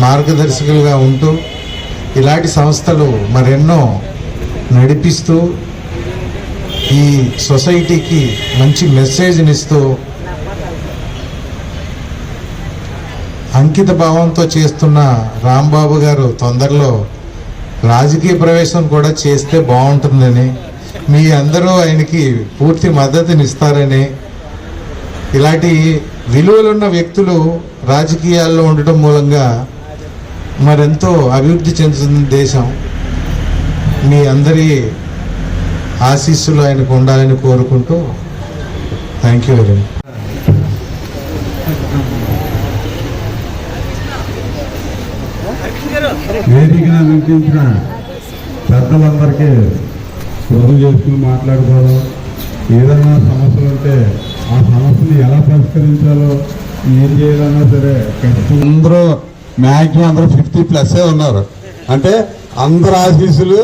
మార్గదర్శకులుగా ఉంటూ ఇలాంటి సంస్థలు మరెన్నో నడిపిస్తూ ఈ సొసైటీకి మంచి మెసేజ్ని ఇస్తూ అంకిత భావంతో చేస్తున్న రాంబాబు గారు తొందరలో రాజకీయ ప్రవేశం కూడా చేస్తే బాగుంటుందని మీ అందరూ ఆయనకి పూర్తి మద్దతునిస్తారని ఇలాంటి విలువలున్న వ్యక్తులు రాజకీయాల్లో ఉండటం మూలంగా మరెంతో అభివృద్ధి చెందుతుంది దేశం. మీ అందరి ఆశీస్సులు ఆయనకు ఉండాలని కోరుకుంటూ థ్యాంక్ యూ వెరీ మచ్. వేదికను అలంకరించిన పెద్దలందరికీ శుభ్రం చేసుకుని మాట్లాడుకోవడం. ఏదైనా సమస్యలు ఉంటే ఆ సమస్యని ఎలా పరిష్కరించాలో ఏం చేయాలన్నా సరే అందరూ మ్యాక్సిమం అందరూ ఫిఫ్టీ ప్లస్సే ఉన్నారు. అంటే అందరు ఆశీస్సులు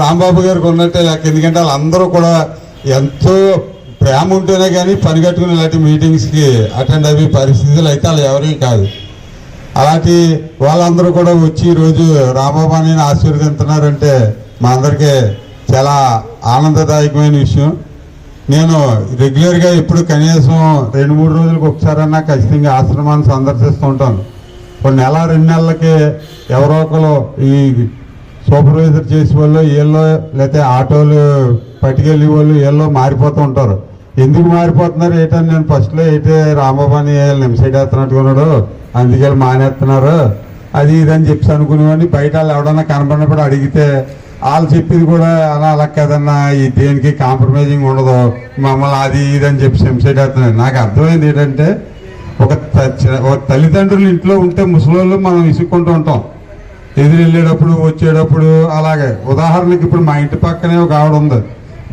రాంబాబు గారికి ఉన్నట్టే లెక్క ఎందుకంటే వాళ్ళందరూ కూడా ఎంతో ప్రేమ ఉంటేనే కానీ పని కట్టుకుని ఇలాంటి మీటింగ్స్కి అటెండ్ అయ్యే పరిస్థితులు అయితే వాళ్ళు ఎవరీ కాదు. అలాంటి వాళ్ళందరూ కూడా వచ్చి ఈరోజు రామబాబుని ఆశీర్వదిస్తున్నారంటే మా అందరికీ చాలా ఆనందదాయకమైన విషయం. నేను రెగ్యులర్గా ఎప్పుడు కనీసం రెండు మూడు రోజులకు ఒకసారన్నా ఖచ్చితంగా ఆశ్రమాన్ని సందర్శిస్తూ ఉంటాను. ఇప్పుడు నెల రెండు నెలలకి ఎవరో ఒకరు ఈ సూపర్వైజర్ చేసే వాళ్ళు వీళ్ళు లేకపోతే ఆటోలు పట్టుకెళ్ళే వాళ్ళు వీళ్ళు మారిపోతూ ఉంటారు. ఎందుకు మారిపోతున్నారు? ఏంటని నేను ఫస్ట్లో అయితే రామబాబుని నిమిషం వేస్తున్నట్టుకున్నాడు అందుకే మానేస్తున్నారు. అది ఇది అని చెప్పి అనుకునేవాడిని. బయట వాళ్ళు ఎవడన్నా కనపడినప్పుడు అడిగితే వాళ్ళు చెప్పింది కూడా అలా అలా కదన్నా ఈ దేనికి కాంప్రమైజింగ్ ఉండదు. మమ్మల్ని అది ఇది అని చెప్పి సెంసైడ్ వేస్తున్నారు. నాకు అర్థమైంది ఏంటంటే ఒక త- ఒక తల్లిదండ్రులు ఇంట్లో ఉంటే ముసలోళ్ళు మనం విసుక్కుంటూ ఉంటాం. ఎదురు వెళ్ళేటప్పుడు వచ్చేటప్పుడు అలాగే. ఉదాహరణకి ఇప్పుడు మా ఇంటి పక్కనే ఒక ఆవిడ ఉంది.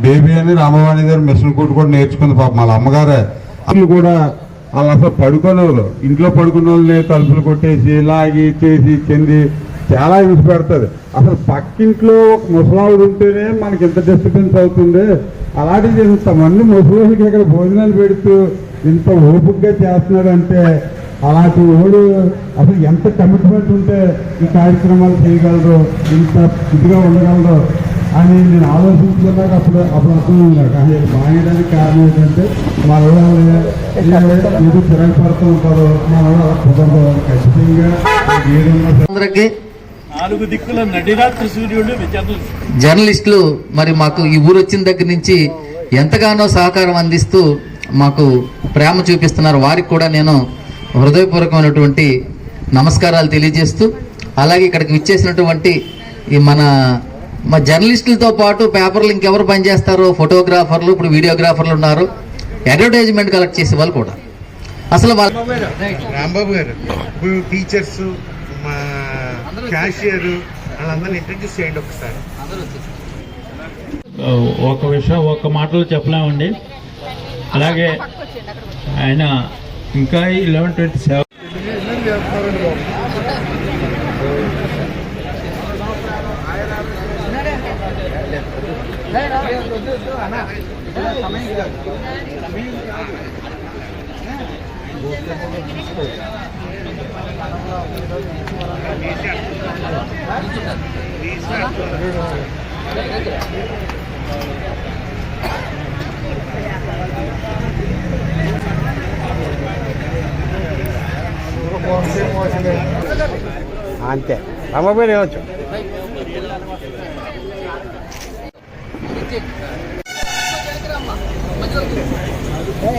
బేబీ అని రామవాణి గారు మిషన్ కుట్టు కూడా నేర్చుకుంది పాప వాళ్ళ అమ్మగారే. అసలు కూడా వాళ్ళు అసలు పడుకోలేరు ఇంట్లో పడుకున్న వాళ్ళని తలుపులు కొట్టేసి లాగి చేసి చెంది చాలా హింస పెడుతుంది. అసలు పక్కింట్లో ఒక ముసలావిడ ఉంటేనే మనకి ఎంత డిస్టర్బెన్స్ అవుతుంది. అలాంటిది ఇంతమంది ముసలికి ఇక్కడ భోజనాలు పెడుతూ ఇంత ఓపికగా చేస్తున్నాడంటే అలాంటి ఓడు అసలు ఎంత కమిట్మెంట్ ఉంటే ఈ కార్యక్రమాలు చేయగలరు? ఇంత ఇదిగా ఉండగలరు? అని నేను ఆలోచించుకున్నాక అప్పుడు అప్పుడు అర్థమైంది అది మానేయడానికి కారణం ఏంటంటే మా వాళ్ళు ఏదో పడుతూ ఉంటారు. మా వాళ్ళు అలా కుదరదు. ఖచ్చితంగా ఏదన్నా సరే అందరికి నాలుగు దిక్కుల నడిరాత్రి సూర్యుడు విద్యార్థులు. జర్నలిస్టులు మరి మాకు ఈ ఊరు వచ్చిన దగ్గర నుంచి ఎంతగానో సహకారం అందిస్తూ మాకు ప్రేమ చూపిస్తున్నారు. వారికి కూడా నేను హృదయపూర్వకమైనటువంటి నమస్కారాలు తెలియజేస్తూ అలాగే ఇక్కడికి విచ్చేసినటువంటి ఈ మన మా జర్నలిస్టులతో పాటు పేపర్లు ఇంకెవరు పనిచేస్తారు ఫోటోగ్రాఫర్లు ఇప్పుడు వీడియోగ్రాఫర్లు ఉన్నారు. అడ్వర్టైజ్మెంట్ కలెక్ట్ చేసే వాళ్ళు కూడా. అసలు వాళ్ళ రాంబాబు గారు ఇప్పుడు టీచర్స్ మా క్యాషియర్ వాళ్ళందరినీ ఇంట్రడ్యూస్ చేయండి ఒకసారి. ఒక విషయం ఒక మాటలో చెప్పలేమండి. అలాగే ఆయన ఇంకా eleven twenty seven Vamos a ver el 8. Hey.